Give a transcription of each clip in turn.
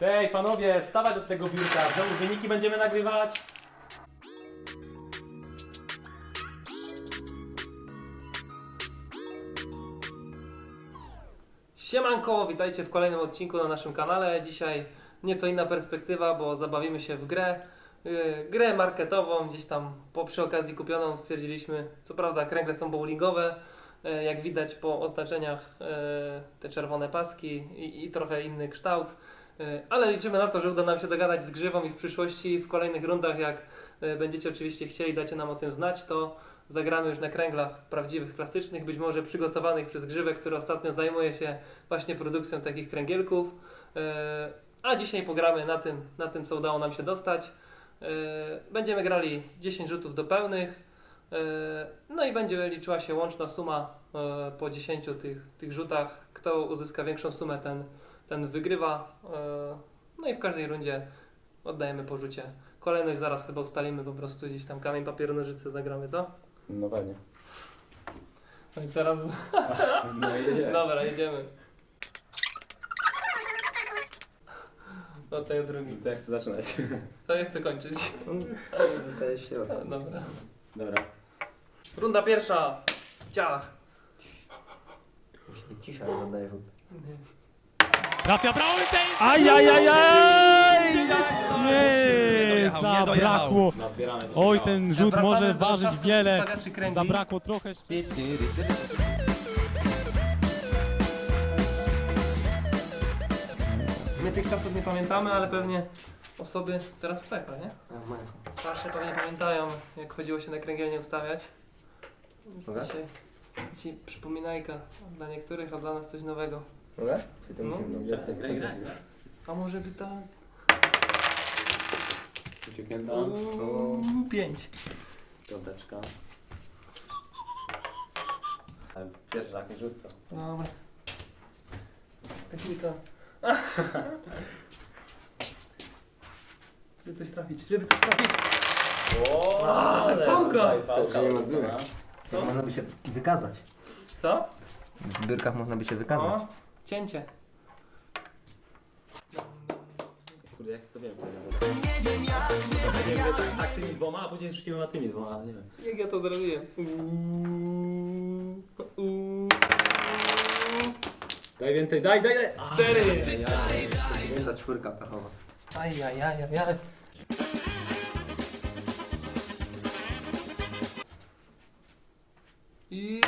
Tej, panowie, wstawaj do tego biurka. Znowu wyniki będziemy nagrywać. Siemanko, witajcie w kolejnym odcinku na naszym kanale. Dzisiaj nieco inna perspektywa, bo zabawimy się w grę. Yy, grę marketową, gdzieś tam po, przy okazji kupioną stwierdziliśmy, co prawda kręgle są bowlingowe, yy, jak widać po oznaczeniach yy, te czerwone paski i, i trochę inny kształt, ale liczymy na to, że uda nam się dogadać z Grzywą i w przyszłości, w kolejnych rundach, jak yy, będziecie oczywiście chcieli, dacie nam o tym znać, to zagramy już na kręglach prawdziwych, klasycznych, być może przygotowanych przez Grzywę, który ostatnio zajmuje się właśnie produkcją takich kręgielków. E, A dzisiaj pogramy na tym, na tym, co udało nam się dostać. E, Będziemy grali 10 rzutów do pełnych. E, No i będzie liczyła się łączna suma e, po 10 tych, tych rzutach. Kto uzyska większą sumę, ten, ten wygrywa. E, No i w każdej rundzie oddajemy po rzucie. Kolejność zaraz chyba ustalimy po prostu gdzieś tam kamień, papier, nożyce zagramy, co? No pewnie. No i teraz... No i jedziemy. Dobra, jedziemy. No to ja drugi. To jak chcę zaczynać? To ja chcę kończyć. Zostaje w środku. Dobra. Dobra. Runda pierwsza. Ciach. Musi być cisza, jak rzut. Trafia bramkę! Ajajajaj! Nie, dojechał, nie zabrakło. Oj, ten rzut może ważyć czasu wiele. Zabrakło trochę. jeszcze. My tych czasów nie pamiętamy, ale pewnie osoby teraz twekle, nie? Starsze pewnie pamiętają, jak chodziło się na kręgielnie ustawiać. Dzisiaj, dzisiaj przypominajka dla niektórych, a dla nas coś nowego. Mogę? Czy to No. musimy Graj, graj, graj. A może by tak? Ucieknięta. Uuu, pięć. Piąteczka. Ale Pierwszy jak nie rzucę. Dobra. Technika. Żeby coś trafić, żeby coś trafić. O, ale. Dobrze, nie ma. Co? Można by się wykazać. Co? W zbiórkach można by się wykazać. O, cięcie. Kurde, jak sobie Nie wiem ja, nie wiem tak, tak tymi dwoma, a później rzuciłem na tymi dwoma, ale nie wiem. Jak ja to zrobiłem? Uuu, uuu. Daj więcej, daj, daj, daj! Cztery! Pięta czwórka pechowa. Ajajajajaj. I...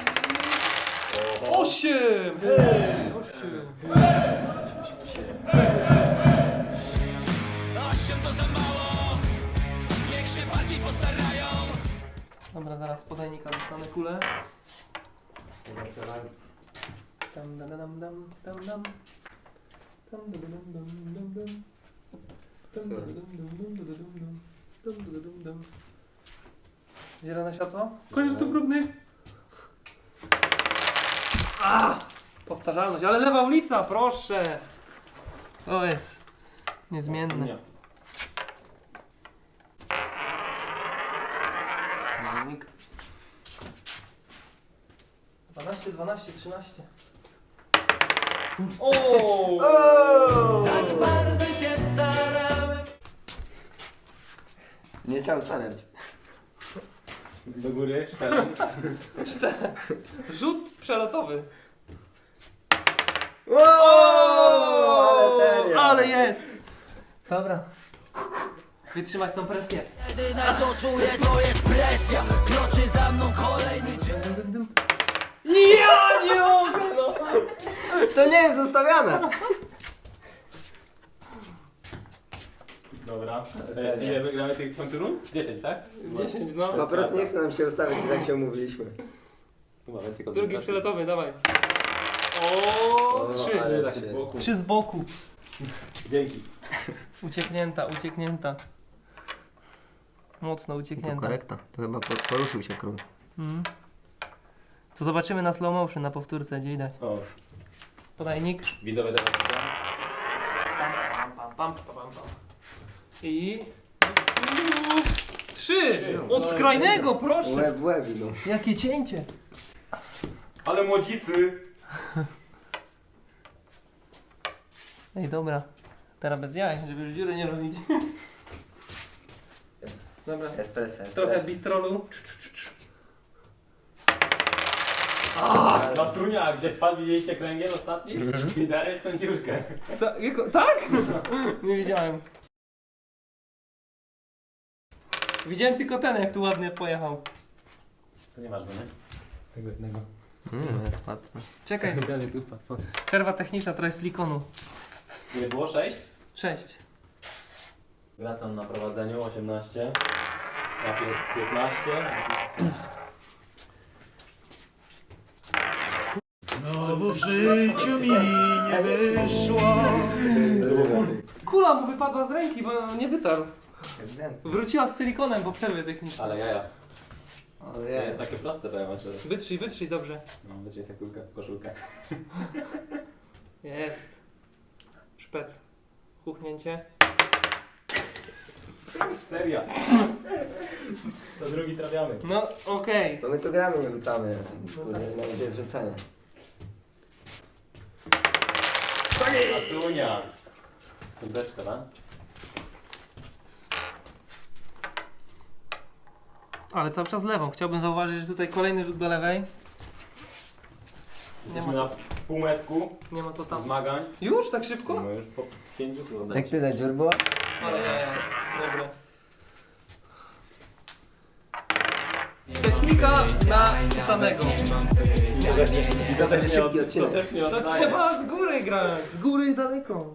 Osiem! Hej! Osiem! Dobra, zaraz z podajnika dostanę kulę. Dam, dam, dam, dam, dam, dam. Dam, dam, dam, dam, dam, dam. Dam, dam, dam, dam, dam, dam, dam, dam. Dam, dam, dam, dam. Zielone światło? Koniec tu brudny. A! Powtarzalność, ale lewa ulica, proszę! To jest niezmienne. Nie. Wynik. 12, 12, 13. O! Nie chciałem stanąć. Do góry. Cztery. Rzut przelotowy. Ale serio. Ale jest! Dobra. Wytrzymać tą presję. Jedyne co czuję to jest presja Kroczy za mną kolejny dzień Ja nie mogę, no! To nie jest zostawiane! Dobra. E, ile wygramy tych końcu rund? 10, tak? 10, no. Po prostu nie chce nam się ustawić, tak się umówiliśmy. Tu ma więcej Drugi przelotowy, dawaj. O, trzy. ale Tak, trzy. z boku. Trzy z boku. Dzięki. Ucieknięta, ucieknięta. Mocno To ucieknięta. korekta. To chyba po- poruszył się król. Mhm. Co zobaczymy na slow motion, na powtórce, gdzie widać. O, Podajnik. widzowie teraz widzą. Pam, pam, pam, pam, pam, pam. I... Trzy! Od skrajnego, proszę! Łeb w łeb no. Jakie cięcie! Ale młodzicy! Ej, dobra. Teraz bez jaj, żeby już dziury nie robić. Dobra. Espresso, Trochę espresso. bistrolu. Masunia, gdzie wpadł, widzieliście kręgiel ostatni? I dalej w tą dziurkę. Ta, jako, tak? nie wiedziałem. Widziałem tylko ten, jak tu ładnie pojechał. To nie masz go, nie? Tego jednego. Mm, jest łatwo. Czekaj, Dalej tu wpadł. przerwa techniczna, trochę silikonu. Ile było? 6? 6. Wracam na prowadzeniu, 18. Na pie- 15. Znowu w życiu mi nie wyszło. Kula mu wypadła z ręki, bo nie wytarł. Ewidentnie. Wróciła z silikonem po przerwie technicznej. Ale jaja. O To jest takie proste, powiem wam szczerze. Wytrzyj, wytrzyj, dobrze. No, wiecie, jest jak kózka w koszulkę. Jest. Szpec. Chuchnięcie. Seria. Co drugi trafiamy. No, okej. Bo my tu gramy, nie rzucamy. Kurde, no gdzie jest rzucenie? Masunia. Kółdeczka, tak? Ale cały czas lewą. Chciałbym zauważyć, że tutaj kolejny rzut do lewej. Jesteśmy na półmetku Nie ma to tam. zmagań. Już? Tak szybko? No już po pięciu tu Jak oddać. tyle dziur było? Ale ja, ja. Dobra. Technika na pisanego. I to też nie, od, to odcinek. też nie To oddaje. trzeba z góry grać. Z góry daleko.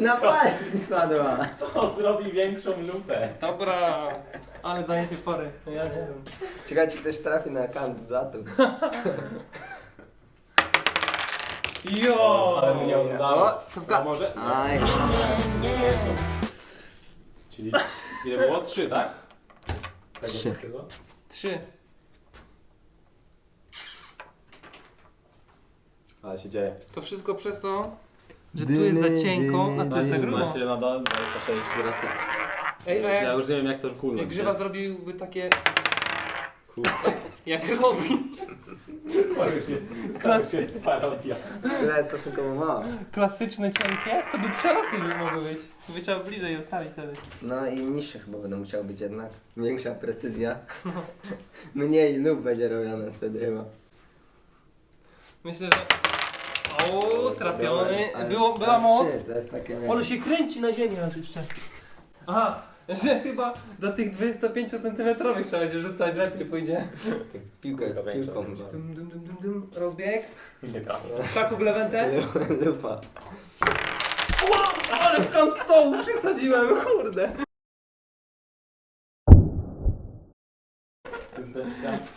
Na palec mi spadła. To zrobi większą lupę. Dobra. Ale daje się fory. Ja nie wiem. Czekajcie, ktoś trafi na kandydatów. Jo! Ale mu nie oddało. A może? Aj. Czyli ile było? Trzy, tak? Z tego Trzy. wszystkiego? Trzy. Ale się dzieje. To wszystko przez to, że tu jest za cienko, a tu jest za grubo. 12 nadal, 26 racja. Ej, a Ja jak, już nie wiem jak to kulnąć. jak grzywa zrobiłby takie, Kurde, jak robi. to już jest, to już jest parodia. Która jest stosunkowo mała. Klasyczne cienkie, to by przeloty by mogły być. By trzeba bliżej ustawić wtedy. No i niższe chyba będą musiały być jednak. Większa precyzja. Mniej lub będzie robione wtedy chyba. Myślę, że... O, trafiony. Ale- Było, była ale moc. trzy, To jest takie... Ale się kręci na ziemi aż jeszcze. Aha, że chyba do tych 25 cm trzeba będzie rzucać, lepiej pójdzie. Piłkę, piłką. no. Dum, dum, dum, dum, dum. Rozbieg. Nie trafię. Kaku lewentę. Lupa. Wow, ale w kąt stołu przesadziłem, kurde.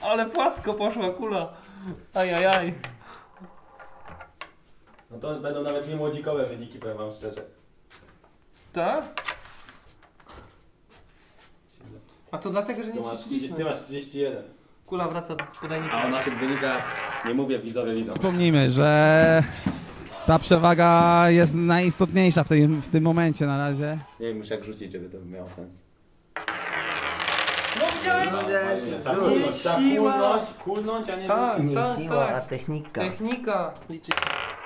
Ale płasko poszła kula. Ajajaj. No to będą nawet nie młodzikowe wyniki, powiem wam szczerze. Tak? A to dlatego, że Ty nie masz, ćwiczyliśmy. ty masz 31. Kula wraca do podajnika. A o naszych wynikach nie mówię, widzowie widzą. Przypomnijmy, że ta przewaga jest najistotniejsza w, tej, w tym momencie na razie. Nie wiem już jak rzucić, żeby to miało sens. No widziałeś? No cóż. kulnąć, trzeba Siła. kulnąć, kulnąć, a nie Tak. rzucić. Nie tak, siła, tak. a technika. Technika liczy.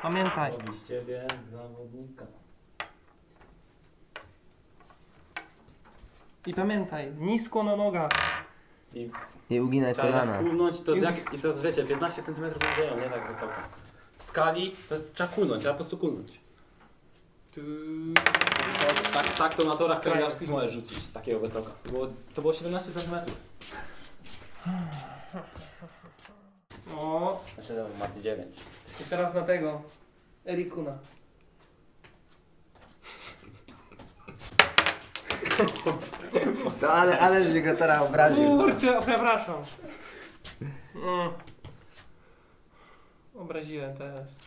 Pamiętaj. Robi z ciebie zawodnika. I pamiętaj, nisko na nogach. I I uginaj trzeba kolana. jak kulnąć, to I- jak, i to wiecie, 15 cm wyżej, nie tak wysoko. W skali to jest, trzeba kulnąć, trzeba po prostu kulnąć. Tu... Tak, tak to na torach kariarskich możesz rzucić z takiego wysoka. To było, to było 17 cm. O, Znaczy no, ma 9. i teraz na tego. Erikuna. To ale, ale że go teraz obraził. Kurczę, przepraszam. Mm. Obraziłem teraz.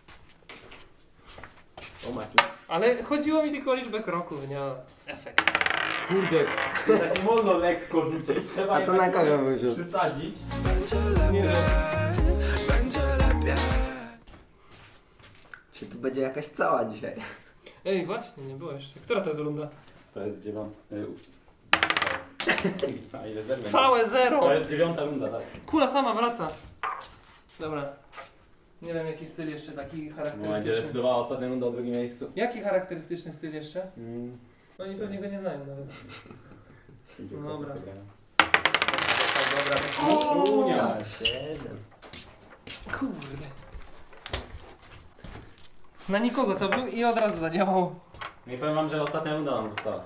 O Maki. Ale chodziło mi tylko o liczbę kroków, nie o efekt. Kurde, tak nie wolno lekko rzucić. Trzeba A to na kogo był rzut? przysadzić. Nie. Czy tu będzie jakaś cała dzisiaj? Ej, właśnie, nie było jeszcze. Która to jest runda? To jest dziewiąta. u- A ile zerwę? Całe zero! To jest dziewiąta runda, tak. Kula sama wraca. Dobra. Nie wiem jaki styl jeszcze taki No, będzie charakterystyczny. decydowała ostatnia runda o drugim miejscu. Jaki charakterystyczny styl jeszcze? Mm. Oni pewnie go nie znają nawet. No dobra. Unia. A, siedem. Kurde. Na nikogo to był i od razu zadziałał. No i powiem wam, że ostatnia runda nam została.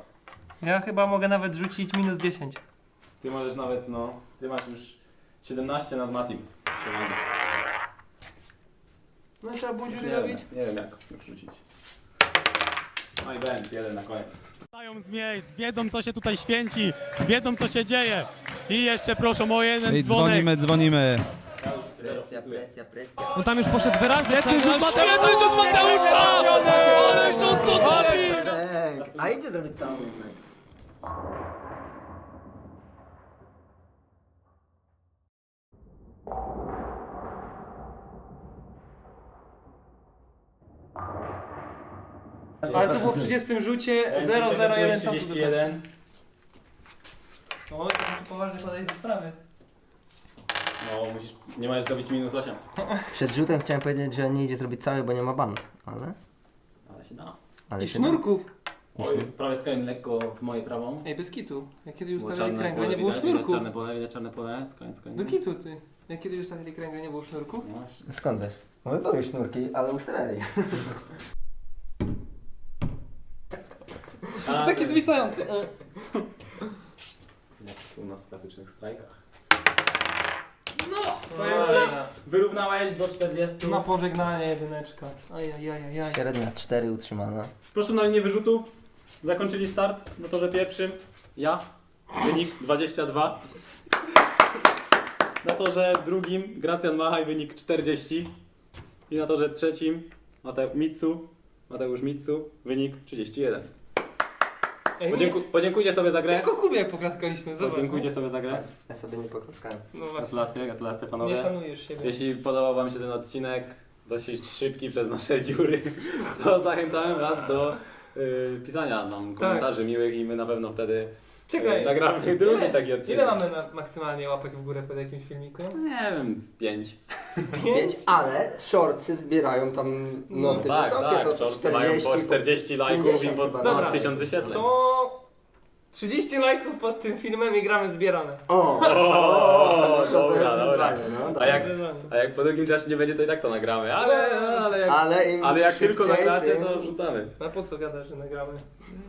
Ja chyba mogę nawet rzucić minus 10. Ty możesz nawet, no, ty masz już 17 nad Matim. No i trzeba było dziury Nie, robić. wiem, nie wiem jak rzucić. No i Benz, jeden na koniec. Wstają z miejsc, wiedzą co się tutaj święci, wiedzą co się dzieje. I jeszcze proszę o jeden I dzwonek. dzwonimy, dzwonimy. Presja, presja, presja. No tam już poszedł wyraźnie. Świetny rzut Mateusza! Świetny rzut Mateusza! Ale rzut to trafi! Ej, A idzie zrobić całą rundę. Ale to było w 30 rzucie 001 czasu. 31. Oj, to muszę poważnie podejść do sprawy. No, musisz, nie możesz zrobić minus 8. Przed rzutem chciałem powiedzieć, że nie idzie zrobić całej, bo nie ma band, ale... Ale się da. ale I się sznurków. Oj, prawie skręć lekko w moje prawą. Ej, bez kitu. Jak kiedyś Było ustawiali czarne kręgla, pole, nie było widać, widać sznurków. Czarne pole, widać czarne pole, skręć, skręć. Do kitu ty. Jak kiedyś ustawili kręgla, nie było sznurków. No właśnie. da. Skąd wiesz? Bo my były sznurki, ale ustawiali. A, Taki zwisający. E. Jak u nas w klasycznych strajkach. Powiem ci, Wyrównałeś do 40. Na pożegnanie jedyneczka. Ajajajajaj. Średnia 4 utrzymana. Proszę na linię wyrzutu. Zakończyli start na torze pierwszym. Ja. Wynik 22. Na torze drugim Gracjan Machaj wynik 40. I na torze trzecim Mate Mitsu, Mateusz Mitsu wynik 31. Ej, Podzięku podziękujcie sobie za grę. Tylko Kubie poklaskaliśmy, zobacz. Podziękujcie sobie za grę. Ja sobie nie poklaskałem. No właśnie. Gratulacje, gratulacje Nie panowie. szanujesz siebie. Jeśli podobał Wam się ten odcinek, dosyć szybki przez nasze dziury, to zachęcałem Was do y, pisania nam komentarzy miłych i my na pewno wtedy Czekaj. nagramy drugi taki odcinek. Ile mamy na maksymalnie łapek w górę pod jakimś filmiku? Nie wiem, z pięć. 5, ale shortsy zbierają tam noty tak, wysokie, tak, to shortsy mają po 40 lajków i 50 po chyba. Dobra. 1000 wyświetleń. To 30 lajków pod tym filmem i gramy zbierane. O! O, to to dobra, dobra. wyzwanie, no, A jak, a jak po długim czasie nie będzie, to i tak to nagramy. Ale, ale jak, Ale, im ale jak tylko nagracie, tym- to wrzucamy. A po co gadasz, że nagramy?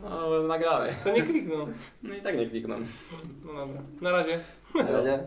No, nagramy. To nie klikną. No i tak nie klikną. No dobra. Na razie. Na razie.